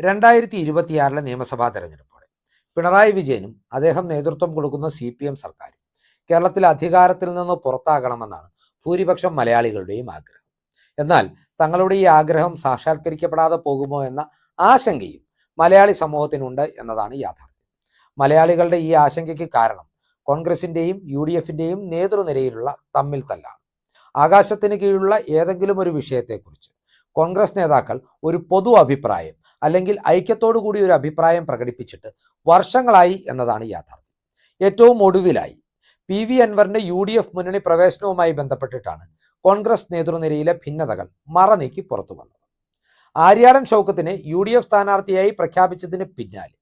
രണ്ടായിരത്തി ഇരുപത്തിയാറിലെ നിയമസഭാ തെരഞ്ഞെടുപ്പോടെ പിണറായി വിജയനും അദ്ദേഹം നേതൃത്വം കൊടുക്കുന്ന സി പി എം സർക്കാരും കേരളത്തിൽ അധികാരത്തിൽ നിന്ന് പുറത്താകണമെന്നാണ് ഭൂരിപക്ഷം മലയാളികളുടെയും ആഗ്രഹം. എന്നാൽ തങ്ങളുടെ ഈ ആഗ്രഹം സാക്ഷാത്കരിക്കപ്പെടാതെ പോകുമോ എന്ന ആശങ്കയും മലയാളി സമൂഹത്തിനുണ്ട് എന്നതാണ് യാഥാർത്ഥ്യം. മലയാളികളുടെ ഈ ആശങ്കയ്ക്ക് കാരണം കോൺഗ്രസിന്റെയും യു ഡി എഫിന്റെയും നേതൃനിരയിലുള്ള തമ്മിൽ തല്ലാണ്. ആകാശത്തിന് കീഴിലുള്ള ഏതെങ്കിലും ഒരു വിഷയത്തെക്കുറിച്ച് കോൺഗ്രസ് നേതാക്കൾ ഒരു പൊതു അഭിപ്രായം അല്ലെങ്കിൽ ഐക്യത്തോടു കൂടി ഒരു അഭിപ്രായം പ്രകടിപ്പിച്ചിട്ട് വർഷങ്ങളായി എന്നതാണ് യാഥാർത്ഥ്യം. ഏറ്റവും ഒടുവിലായി പി വി അൻവറിന്റെ യു ഡി എഫ് മുന്നണി പ്രവേശനവുമായി ബന്ധപ്പെട്ടിട്ടാണ് കോൺഗ്രസ് നേതൃനിരയിലെ ഭിന്നതകൾ മറനീക്കി പുറത്തു വന്നത്. ആര്യാടൻ ഷൗക്കത്തിനെ യു ഡി എഫ് സ്ഥാനാർത്ഥിയായി പ്രഖ്യാപിച്ചതിന് പിന്നാലെ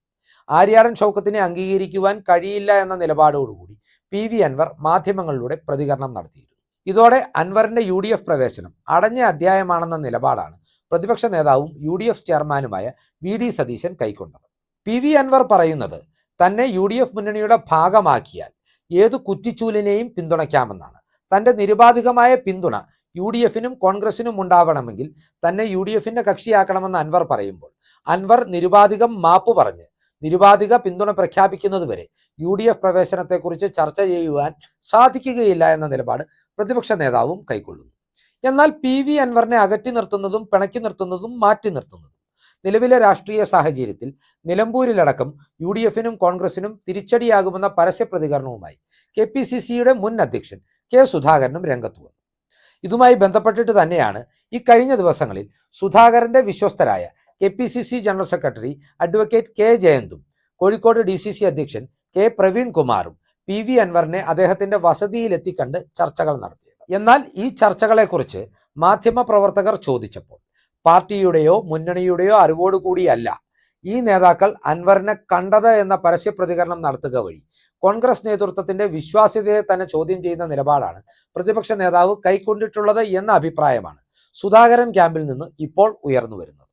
ആര്യാടൻ ഷൗക്കത്തിനെ അംഗീകരിക്കുവാൻ കഴിയില്ല എന്ന നിലപാടോടുകൂടി പി വി അൻവർ മാധ്യമങ്ങളിലൂടെ പ്രതികരണം നടത്തിയിരുന്നു. ഇതോടെ അൻവറിന്റെ യു ഡി എഫ് പ്രവേശനം അടഞ്ഞ അധ്യായമാണെന്ന നിലപാടാണ് പ്രതിപക്ഷ നേതാവും യു ഡി എഫ് ചെയർമാനുമായ വി ഡി സതീശൻ കൈക്കൊണ്ടത്. പി വി അൻവർ പറയുന്നത് തന്നെ യു ഡി എഫ് മുന്നണിയുടെ ഭാഗമാക്കിയാൽ ഏതു കുറ്റിച്ചൂലിനെയും പിന്തുണയ്ക്കാമെന്നാണ്. തന്റെ നിരുപാധികമായ പിന്തുണ യു ഡി എഫിനും കോൺഗ്രസിനും ഉണ്ടാവണമെങ്കിൽ തന്നെ യു ഡി എഫിന്റെ കക്ഷിയാക്കണമെന്ന് അൻവർ പറയുമ്പോൾ അൻവർ നിരുപാധികം മാപ്പ് പറഞ്ഞ് നിരുപാധിക പിന്തുണ പ്രഖ്യാപിക്കുന്നതുവരെ യു ഡി എഫ് പ്രവേശനത്തെക്കുറിച്ച് ചർച്ച ചെയ്യുവാൻ സാധിക്കുകയില്ല എന്ന നിലപാട് പ്രതിപക്ഷ നേതാവും കൈക്കൊള്ളുന്നു. എന്നാൽ പി വി അൻവറിനെ അകറ്റി നിർത്തുന്നതും പിണക്കി നിർത്തുന്നതും മാറ്റി നിർത്തുന്നതും. നിലവിലെ രാഷ്ട്രീയ സാഹചര്യത്തിൽ നിലമ്പൂരിലടക്കം യു ഡി എഫിനും കോൺഗ്രസിനും തിരിച്ചടിയാകുമെന്ന പരസ്യ പ്രതികരണവുമായി കെ പി സി സിയുടെ മുൻ അധ്യക്ഷൻ കെ സുധാകരനും രംഗത്ത് വന്നു. ഇതുമായി ബന്ധപ്പെട്ടിട്ട് തന്നെയാണ് ഈ കഴിഞ്ഞ ദിവസങ്ങളിൽ സുധാകരന്റെ വിശ്വസ്തരായ K P C C general secretary advocate K ജയന്തും Kozhikode D C C അധ്യക്ഷൻ കെ പ്രവീൺ കുമാറും പി വി അൻവറിനെ അദ്ദേഹത്തിന്റെ വസതിയിലെത്തിക്കണ്ട് ചർച്ചകൾ നടത്തിയത് എന്നാൽ ഈ ചർച്ചകളെക്കുറിച്ച് മാധ്യമപ്രവർത്തകർ ചോദിച്ചപ്പോൾ പാർട്ടിയുടെയോ മുന്നണിയുടെയോ അറിവോടുകൂടിയല്ല ഈ നേതാക്കൾ അൻവറിനെ കണ്ടത് എന്ന പരസ്യ പ്രതികരണം നടത്തുക വഴി കോൺഗ്രസ് നേതൃത്വത്തിന്റെ വിശ്വാസ്യതയെ തന്നെ ചോദ്യം ചെയ്യുന്ന നിലപാടാണ് പ്രതിപക്ഷ നേതാവ് കൈക്കൊണ്ടിട്ടുള്ളത് എന്ന അഭിപ്രായമാണ് സുധാകരൻ ക്യാമ്പിൽ നിന്ന് ഇപ്പോൾ ഉയർന്നു വരുന്നത്.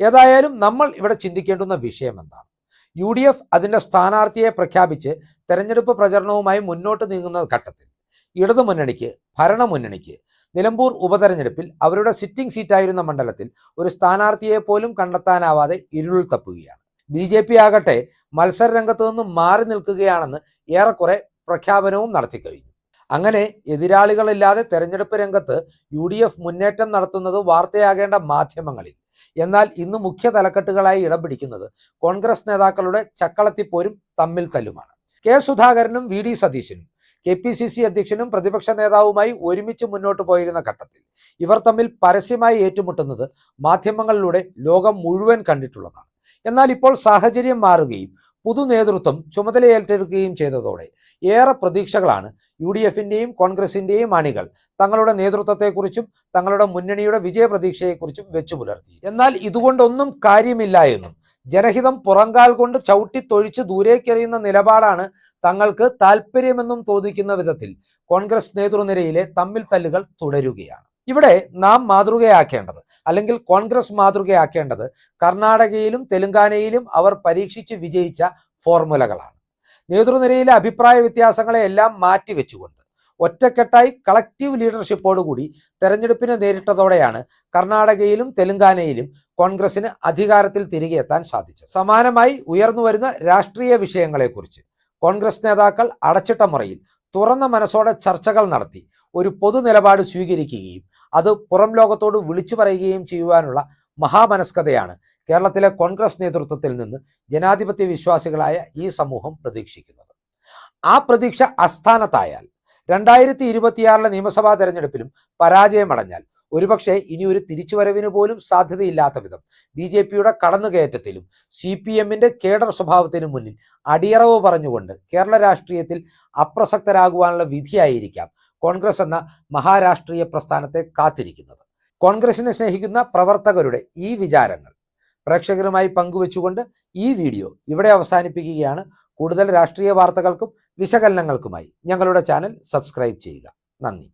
ഏതായാലും നമ്മൾ ഇവിടെ ചിന്തിക്കേണ്ടുന്ന വിഷയം എന്താണ്? യു ഡി എഫ് അതിന്റെ സ്ഥാനാർത്ഥിയെ പ്രഖ്യാപിച്ച് തെരഞ്ഞെടുപ്പ് പ്രചരണവുമായി മുന്നോട്ട് നീങ്ങുന്ന ഘട്ടത്തിൽ ഇടതുമുന്നണിക്ക് ഭരണമുന്നണിക്ക് നിലമ്പൂർ ഉപതെരഞ്ഞെടുപ്പിൽ അവരുടെ സിറ്റിംഗ് സീറ്റായിരുന്ന മണ്ഡലത്തിൽ ഒരു സ്ഥാനാർത്ഥിയെ പോലും കണ്ടെത്താനാവാതെ ഇരുൾ തപ്പുകയാണ്. ബി ജെ പി ആകട്ടെ മത്സര രംഗത്തു നിന്നും മാറി നിൽക്കുകയാണെന്ന് ഏറെക്കുറെ പ്രഖ്യാപനവും നടത്തിക്കഴിഞ്ഞു അങ്ങനെ എതിരാളികളില്ലാതെ തെരഞ്ഞെടുപ്പ് രംഗത്ത് യു ഡി എഫ് മുന്നേറ്റം നടത്തുന്നത് വാർത്തയാകേണ്ട മാധ്യമങ്ങളിൽ. എന്നാൽ ഇന്ന് മുഖ്യ തലക്കെട്ടുകളായി ഇടം പിടിക്കുന്നത് കോൺഗ്രസ് നേതാക്കളുടെ ചക്കളത്തിപ്പോരും തമ്മിൽ തല്ലുമാണ്. കെ സുധാകരനും വി ഡി സതീശനും കെ പി സി സി അധ്യക്ഷനും പ്രതിപക്ഷ നേതാവുമായി ഒരുമിച്ച് മുന്നോട്ട് പോയിരുന്ന ഘട്ടത്തിൽ ഇവർ തമ്മിൽ പരസ്യമായി ഏറ്റുമുട്ടുന്നത് മാധ്യമങ്ങളിലൂടെ ലോകം മുഴുവൻ കണ്ടിട്ടുള്ളതാണ്. എന്നാൽ ഇപ്പോൾ സാഹചര്യം മാറുകയും പുതു നേതൃത്വം ചുമതലയേറ്റെടുക്കുകയും ചെയ്തതോടെ ഏറെ പ്രതീക്ഷകളാണ് യു ഡി എഫിന്റെയും കോൺഗ്രസിന്റെയും അണികൾ തങ്ങളുടെ നേതൃത്വത്തെക്കുറിച്ചും തങ്ങളുടെ മുന്നണിയുടെ വിജയപ്രതീക്ഷയെക്കുറിച്ചും വെച്ചു പുലർത്തി എന്നാൽ ഇതുകൊണ്ടൊന്നും കാര്യമില്ല എന്നും ജനഹിതം പുറങ്കാൽ കൊണ്ട് ചവിട്ടി തൊഴിച്ച് ദൂരേക്കെറിയുന്ന നിലപാടാണ് തങ്ങൾക്ക് താല്പര്യമെന്നും തോന്നിക്കുന്ന വിധത്തിൽ കോൺഗ്രസ് നേതൃനിരയിലെ തമ്മിൽ തല്ലുകൾ തുടരുകയാണ്. ഇവിടെ നാം മാതൃകയാക്കേണ്ടത് അല്ലെങ്കിൽ കോൺഗ്രസ് മാതൃകയാക്കേണ്ടത് കർണാടകയിലും തെലങ്കാനയിലും അവർ പരീക്ഷിച്ച് വിജയിച്ച ഫോർമുലകളാണ്. നേതൃനിരയിലെ അഭിപ്രായ വ്യത്യാസങ്ങളെ എല്ലാം മാറ്റിവെച്ചുകൊണ്ട് ഒറ്റക്കെട്ടായി കളക്റ്റീവ് ലീഡർഷിപ്പോടുകൂടി തെരഞ്ഞെടുപ്പിനെ നേരിട്ടതോടെയാണ് കർണാടകയിലും തെലങ്കാനയിലും കോൺഗ്രസിന് അധികാരത്തിൽ തിരികെ എത്താൻ സാധിച്ചത്. സമാനമായി ഉയർന്നുവരുന്ന രാഷ്ട്രീയ വിഷയങ്ങളെക്കുറിച്ച് കോൺഗ്രസ് നേതാക്കൾ അടച്ചിട്ട മുറയിൽ തുറന്ന മനസ്സോടെ ചർച്ചകൾ നടത്തി ഒരു പൊതു നിലപാട് സ്വീകരിക്കുകയും അത് പുറം ലോകത്തോട് വിളിച്ചു പറയുകയും ചെയ്യുവാനുള്ള മഹാമനസ്കതയാണ് കേരളത്തിലെ കോൺഗ്രസ് നേതൃത്വത്തിൽ നിന്ന് ജനാധിപത്യ വിശ്വാസികളായ ഈ സമൂഹം പ്രതീക്ഷിക്കുന്നത്. ആ പ്രതീക്ഷ അസ്ഥാനത്തായാൽ രണ്ടായിരത്തി ഇരുപത്തിയാറിലെ നിയമസഭാ തെരഞ്ഞെടുപ്പിലും പരാജയമടഞ്ഞാൽ ഒരുപക്ഷെ ഇനി ഒരു തിരിച്ചുവരവിന് പോലും സാധ്യതയില്ലാത്ത വിധം ബി ജെ പിയുടെ കടന്നുകയറ്റത്തിലും സി പി എമ്മിന്റെ കേഡർ സ്വഭാവത്തിനു മുന്നിൽ അടിയറവ് പറഞ്ഞുകൊണ്ട് കേരള രാഷ്ട്രീയത്തിൽ അപ്രസക്തരാകുവാനുള്ള വിധിയായിരിക്കാം കോൺഗ്രസ് എന്ന മഹാരാഷ്ട്രീയ പ്രസ്ഥാനത്തെ കാത്തിരിക്കുന്നത്. കോൺഗ്രസിനെ സ്നേഹിക്കുന്ന പ്രവർത്തകരുടെ ഈ വിചാരങ്ങൾ പ്രേക്ഷകരുമായി പങ്കുവെച്ചുകൊണ്ട് ഈ വീഡിയോ ഇവിടെ അവസാനിപ്പിക്കുകയാണ്. കൂടുതൽ രാഷ്ട്രീയ വാർത്തകൾക്കും വിശകലനങ്ങൾക്കുമായി ഞങ്ങളുടെ ചാനൽ സബ്സ്ക്രൈബ് ചെയ്യുക. നന്ദി.